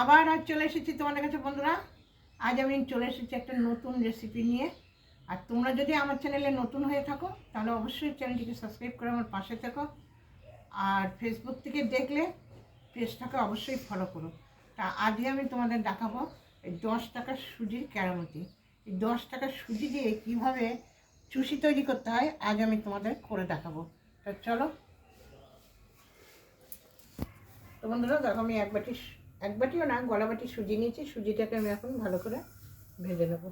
আবার আজ চলে এসেছি তোমাদের কাছে, বন্ধুরা। আজ আমি চলে এসেছি একটা নতুন রেসিপি নিয়ে। আর তোমরা যদি আমার চ্যানেলে নতুন হয়ে থাকো, তাহলে অবশ্যই চ্যানেলটিকে সাবস্ক্রাইব করে আমার পাশে থেকো। আর ফেসবুক থেকে দেখলে পেজটাকে অবশ্যই ফলো করো। তা আজকে আমি তোমাদের দেখাবো এই দশ টাকার সুজির ক্যারামতি। এই দশ টাকার সুজি দিয়ে কীভাবে চুষি তৈরি করতে হয়, আজ আমি তোমাদের করে দেখাবো। তা চলো। তো বন্ধুরা, দেখো আমি এক বাটি এক বাটিও না গলা বাটি সুজি নিয়েছি সুজিটাকে আমি এখন ভালো করে ভেজে নেব।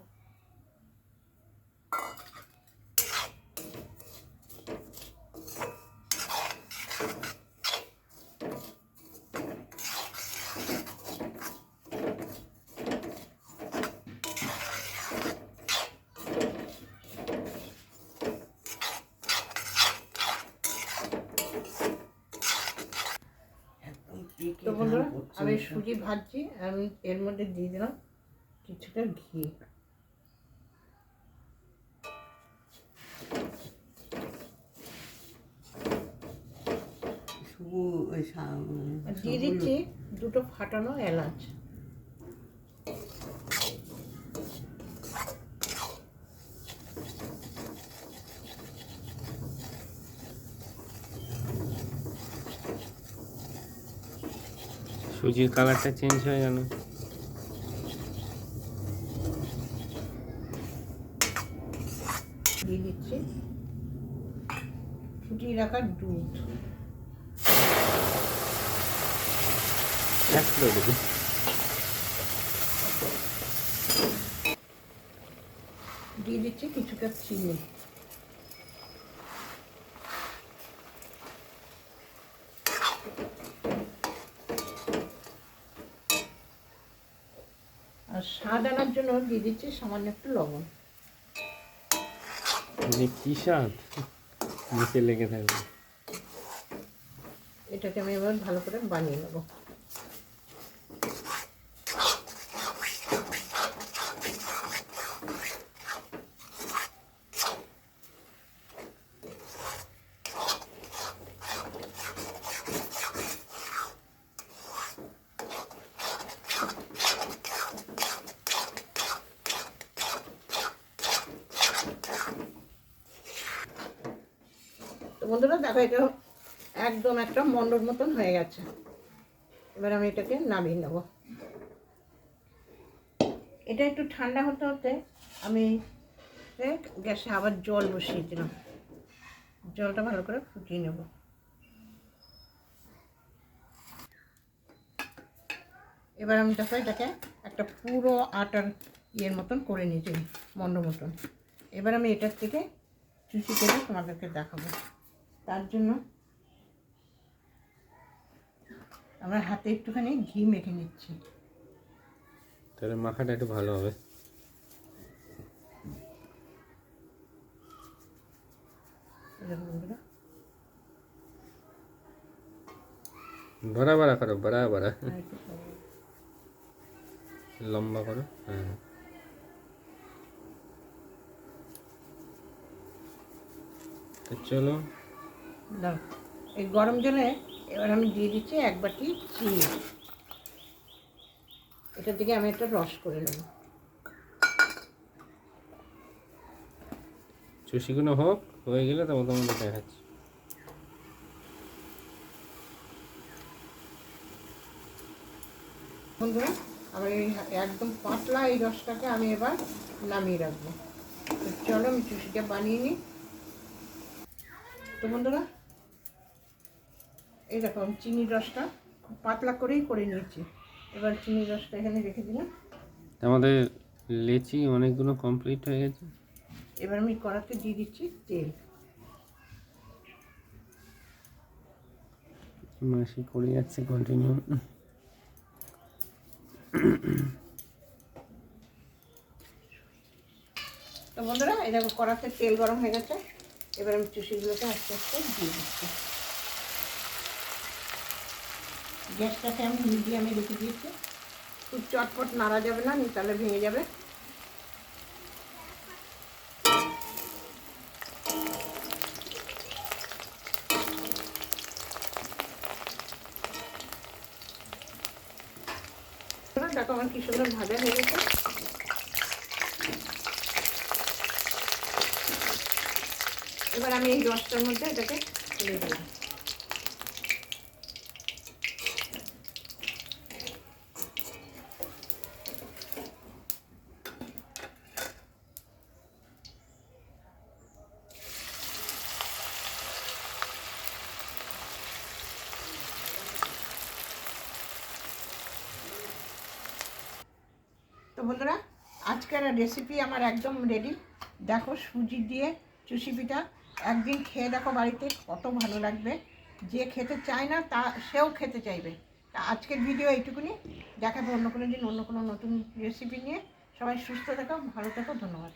তো বন্ধুরা আমি সুজি ভাজছি আমি এর মধ্যে দিয়ে দিলাম কিছুটা ঘি। দিয়ে দিচ্ছি দুটো ফাটানো এলাচ। সুজির কালারটা চেঞ্জ হয়ে গেল। দিয়ে দিচ্ছি। ফুটিয়ে রাখা দুধ। দিয়ে দিচ্ছি কিছুটা চিনি। আর স্বাদ আনার জন্য দিয়ে দিচ্ছি সামান্য একটু লবণ। যে কি স্বাদ? নিচে লেগে থাকবে। এটাকে আমি এবার ভালো করে বানিয়ে নেব। বন্ধুরা, দেখো এটা একদম একটা মন্ডর মতন হয়ে গেছে। এবার আমি এটাকে নামিয়ে নেব। এটা একটু ঠান্ডা হতে হতে আমি গ্যাসে আবার জল বসিয়ে দিলাম। জলটা ভালো করে ফুটিয়ে নেব। এবার আমি দেখো এটাকে একটা পুরো আটার ইয়ের মতন করে নিয়েছি মন্ড মতন। এবার আমি এটার থেকে চুচি করে তোমাদেরকে দেখাবো। তার জন্য আমরা হাতে একটুখানি ঘি মেখে নিচ্ছি। তাহলে মাখাটা একটু ভালো হবে। বড়া বড়া করো বড়া বড়া আর লম্বা করো হ্যাঁ। চলো। দাও। এই গরম জলে এবার আমি দিয়ে দিচ্ছি এক বাটি চিনি। এটার দিকে আমি একটা রস করে নেব। চুষিগুলো হোক হয়ে গেলে তখন তোমাদের দেখাচ্ছি। বন্ধুরা আমার এই একদম পাতলা এই রসটাকে আমি এবার নামিয়ে রাখব। চলো আমি চুষিটা বানিয়ে নিই। তো বন্ধুরা এই দেখো আমি চিনির রসটা খুব পাতলা করেই করে নিয়েছি। এবার চিনির রসটা এখানে রেখে দিলাম। আমাদের লেচি অনেকগুলো কমপ্লিট হয়ে গেছে। এবার আমি কড়াতে দিয়ে দিচ্ছি তেল। মাসি করে যাচ্ছে কন্টিনিউ তো বন্ধুরা এই দেখো কড়াতে তেল গরম হয়ে গেছে। এবার আমি চুষিগুলোকে আস্তে আস্তে দিয়ে দিচ্ছি। গ্যাসটাকে আমি মিডিয়ামে রেখে দিয়েছি। খুব চটপট নাড়া যাবে না তাহলে ভেঙে যাবে। দেখো আমার কি সুন্দর ভাজা হয়ে গেছে। এবার আমি এই রসটার মধ্যে এটাকে তুলে দিলাম। বন্ধুরা, আজকের রেসিপি আমার একদম রেডি দেখো সুজি দিয়ে চুষি পিঠা। একদিন খেয়ে দেখো বাড়িতে, কত ভালো লাগবে। যে খেতে চায় না, তা সেও খেতে চাইবে। তা আজকের ভিডিও এইটুকুনি। দেখাবো অন্য কোনো দিন, অন্য কোনো নতুন রেসিপি নিয়ে। সবাই সুস্থ থাকো, ভালো থাকো, ধন্যবাদ।